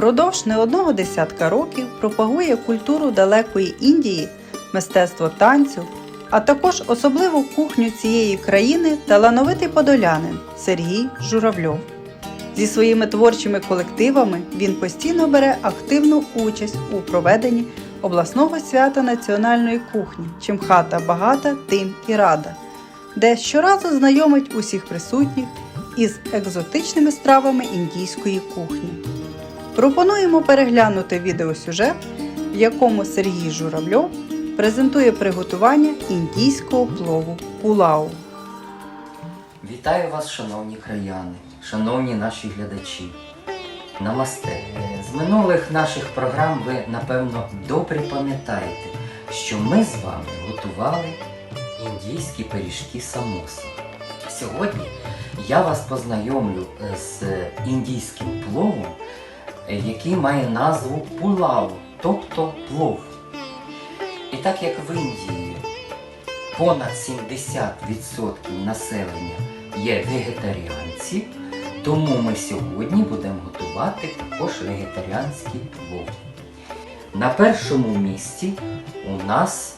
Впродовж не одного десятка років пропагує культуру далекої Індії, мистецтво танцю, а також особливу кухню цієї країни талановитий подолянин Сергій Журавльов. Зі своїми творчими колективами він постійно бере активну участь у проведенні обласного свята національної кухні Чим хата багата, тим і рада, де щоразу знайомить усіх присутніх із екзотичними стравами індійської кухні. Пропонуємо переглянути відеосюжет, в якому Сергій Журавльов презентує приготування індійського плову пулау. Вітаю вас, шановні краяни, шановні наші глядачі. Намасте. З минулих наших програм ви, напевно, добре пам'ятаєте, що ми з вами готували індійські пиріжки самоса. Сьогодні я вас познайомлю з індійським пловом, який має назву пулау, тобто плов. І так як в Індії понад 70% населення є вегетаріанці, тому ми сьогодні будемо готувати також вегетаріанський плов. На першому місці у нас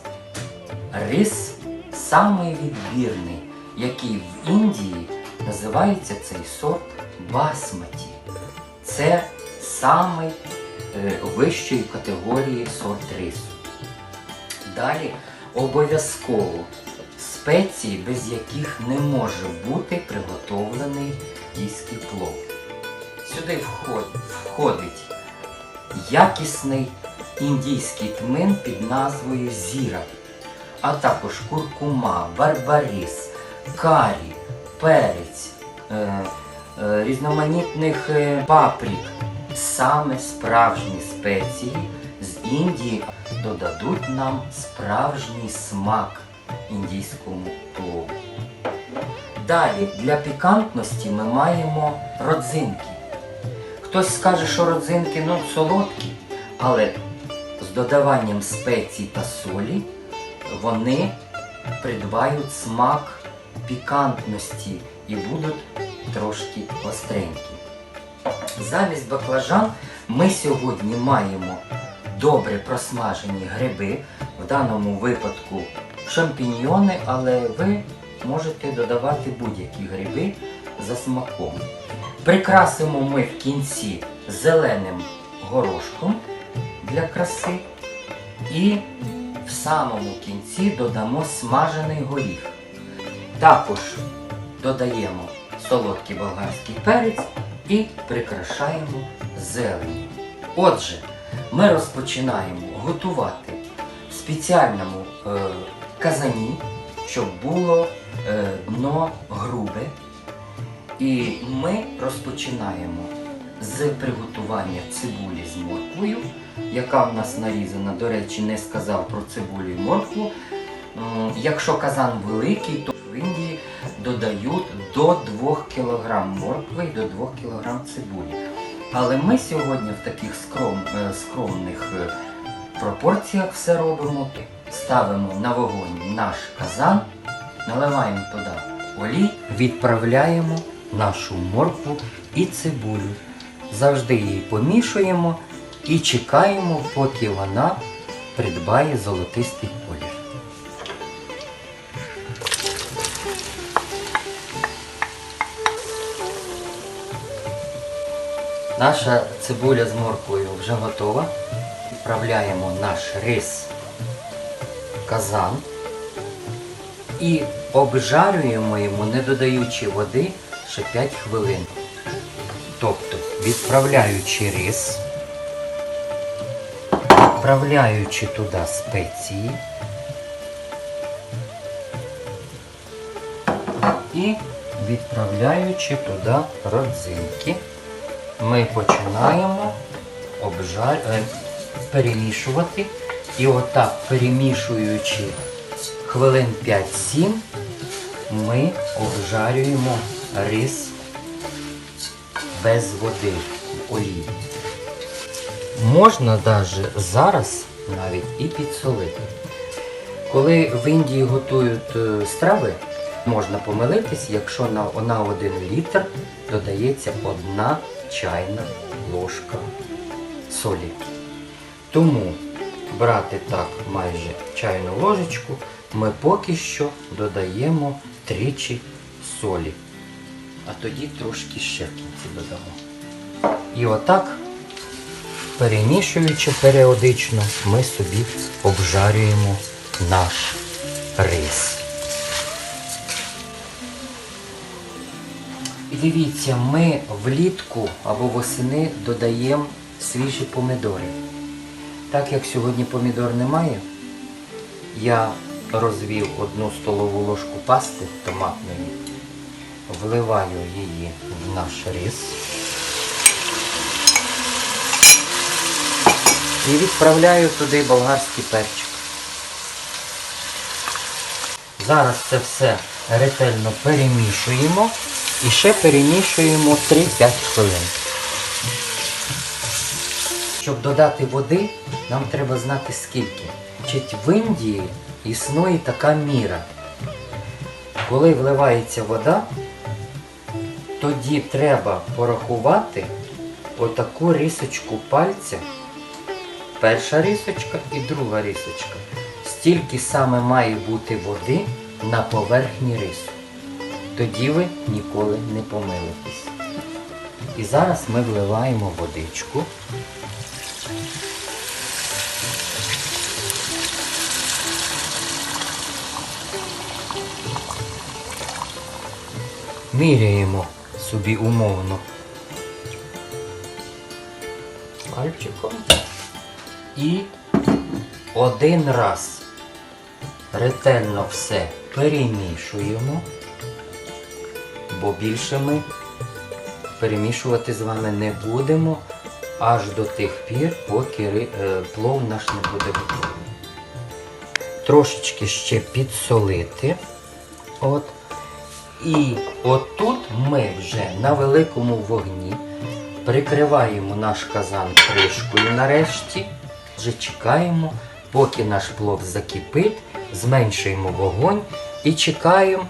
рис самий відбірний, який в Індії називається цей сорт басматі. Це самий е, категорії сорт рису. Далі обов'язково спеції, без яких не може бути приготовлений індійський плов. Сюди входить якісний індійський тмин під назвою зіра, а також куркума, барбарис, карі, перець, е, е, різноманітних паприк. Саме справжні спеції з Індії додадуть нам справжній смак індійському плову. Далі для пікантності ми маємо родзинки. Хтось скаже, що родзинки ну, солодкі, але з додаванням спецій та солі вони придбають смак пікантності і будуть трошки остренькі. Замість баклажан ми сьогодні маємо добре просмажені гриби, в даному випадку шампіньйони, але ви можете додавати будь-які гриби за смаком. Прикрасимо ми в кінці зеленим горошком для краси і в самому кінці додамо смажений горіх. Також додаємо солодкий болгарський перець і прикрашаємо зеленню. Отже, ми розпочинаємо готувати в спеціальному е, казані, щоб було е, дно грубе. І ми розпочинаємо з приготування цибулі з морквою, яка в нас нарізана. До речі, не сказав про цибулю і моркву. Якщо казан великий, то додають до 2 кг моркви і до 2 кг цибулі. Але ми сьогодні в таких скром, е, скромних е, пропорціях все робимо. Ставимо на вогонь наш казан, наливаємо туди олій, відправляємо нашу моркву і цибулю. Завжди її помішуємо і чекаємо, поки вона придбає золотистий колір. Наша цибуля з морквою вже готова. Відправляємо наш рис в казан і обжарюємо йому, не додаючи води, ще 5 хвилин. Тобто, відправляючи рис, відправляючи туди спеції і відправляючи туди родзинки ми починаємо е, перемішувати. І отак, перемішуючи хвилин 5-7, ми обжарюємо рис без води в олії. Можна навіть зараз навіть і підсолити. Коли в Індії готують е, страви, можна помилитись, якщо на, 1 літр додається одна чайна ложка солі. Тому брати так майже чайну ложечку, ми поки що додаємо тричі солі. А тоді трошки ще в кінці додамо. І отак, перемішуючи періодично, ми собі обжарюємо наш рис. Дивіться, ми влітку або восени додаємо свіжі помідори. Так як сьогодні помідор немає, я розвів одну столову ложку пасти томатної, вливаю її в наш рис і відправляю туди болгарський перчик. Зараз це все ретельно перемішуємо і ще перемішуємо 3-5 хвилин. Щоб додати води, нам треба знати скільки. Значить, в Індії існує така міра. Коли вливається вода, тоді треба порахувати отаку рисочку пальця. Перша рисочка і друга рисочка. Стільки саме має бути води на поверхні рису. Тоді ви ніколи не помилитесь. І зараз ми вливаємо водичку. Міряємо собі умовно пальчиком і один раз ретельно все перемішуємо, бо більше ми перемішувати з вами не будемо аж до тих пір, поки е, плов наш не буде готовий. Трошечки ще підсолити. От. І отут ми вже на великому вогні прикриваємо наш казан кришкою нарешті. Вже чекаємо, поки наш плов закипить, зменшуємо вогонь і чекаємо,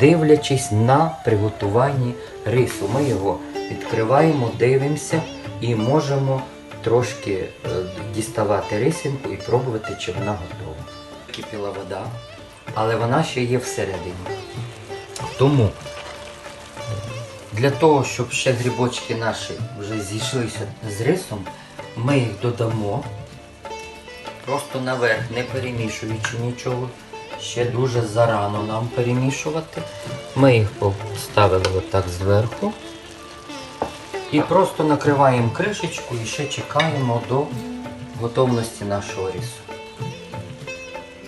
дивлячись на приготування рису. Ми його відкриваємо, дивимося і можемо трошки е, діставати рисинку і пробувати, чи вона готова. Кипіла вода, але вона ще є всередині. Тому для того, щоб ще грибочки наші вже зійшлися з рисом, ми їх додамо просто наверх, не перемішуючи нічого. Ще дуже зарано нам перемішувати. Ми їх поставили отак зверху. І просто накриваємо кришечку і ще чекаємо до готовності нашого рису.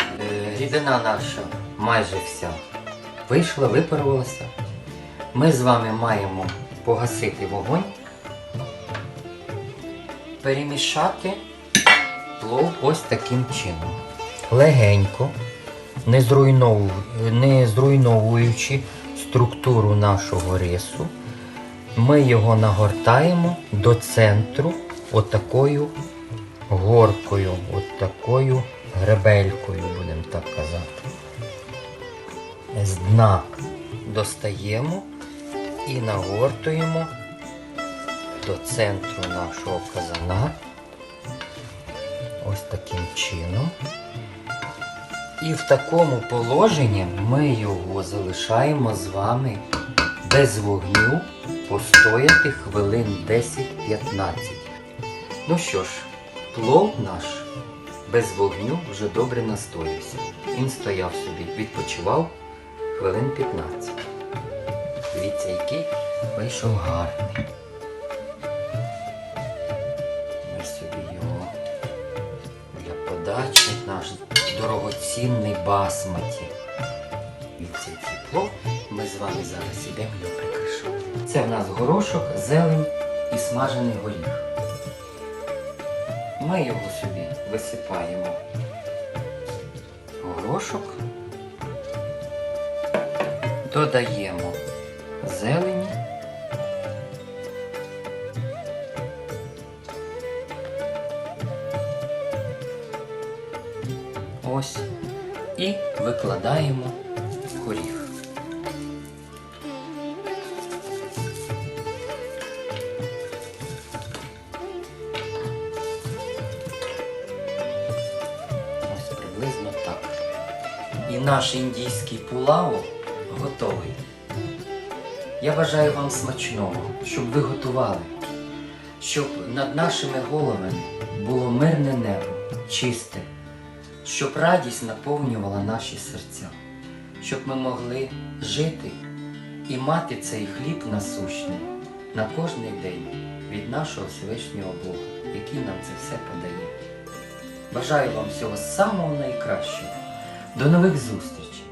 Е, Рідина наша майже вся вийшла, випарувалася. Ми з вами маємо погасити вогонь, перемішати плов ось таким чином. Легенько, не, зруйнов... не зруйновуючи структуру нашого рису, ми його нагортаємо до центру отакою горкою, отакою гребелькою, будемо так казати. З дна достаємо і нагортуємо до центру нашого казана. Ось таким чином. І в такому положенні ми його залишаємо з вами без вогню постояти хвилин 10-15. Ну що ж, плов наш без вогню вже добре настоявся. Він стояв собі, відпочивав хвилин 15. Дивіться, який вийшов гарний. Ми собі його для подачі наш дорогоцінний басматі. Дивіться, який плов. Ми з вами зараз ідемо його прикрашати. Це в нас горошок, зелень і смажений горіх. Ми його собі висипаємо. Горошок. Додаємо зелені. Ось і викладаємо горіх. Ось приблизно так. І наш індійський пулау готовий. Я бажаю вам смачного, щоб ви готували, щоб над нашими головами було мирне небо, чисте щоб радість наповнювала наші серця, щоб ми могли жити і мати цей хліб насущний на кожний день від нашого Всевишнього Бога, який нам це все подає. Бажаю вам всього самого найкращого. До нових зустрічей!